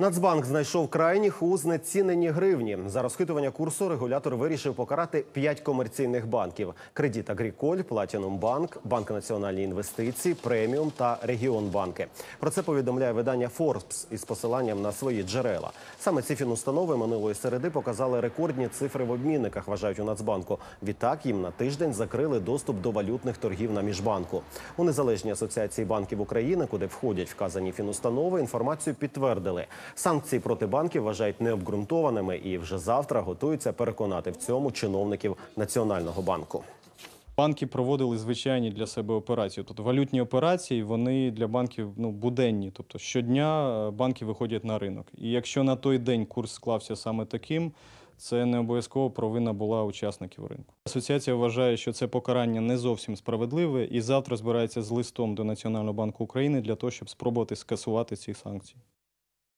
Нацбанк знайшов крайніх у знеціненні гривні. За розхитування курсу регулятор вирішив покарати п'ять комерційних банків: Кредит Агріколь, Платінум Банк, Банк Національні інвестиції, Преміум та Регіонбанки. Про це повідомляє видання Forbes із посиланням на свої джерела. Саме ці фінустанови минулої середи показали рекордні цифри в обмінниках. Вважають у Нацбанку. Відтак їм на тиждень закрили доступ до валютних торгів на міжбанку. У незалежній асоціації банків України, куди входять вказані фінустанови, інформацію підтвердили. Санкції проти банків вважають необґрунтованими і вже завтра готуються переконати в цьому чиновників Національного банку. Банки проводили звичайні для себе операції. Тобто валютні операції вони для банків ну, буденні. Тобто щодня е, банки виходять на ринок. І якщо на той день курс склався саме таким, це не обов'язково провина була учасників ринку. Асоціація вважає, що це покарання не зовсім справедливе, і завтра збирається з листом до Національного банку України для того, щоб спробувати скасувати ці санкції.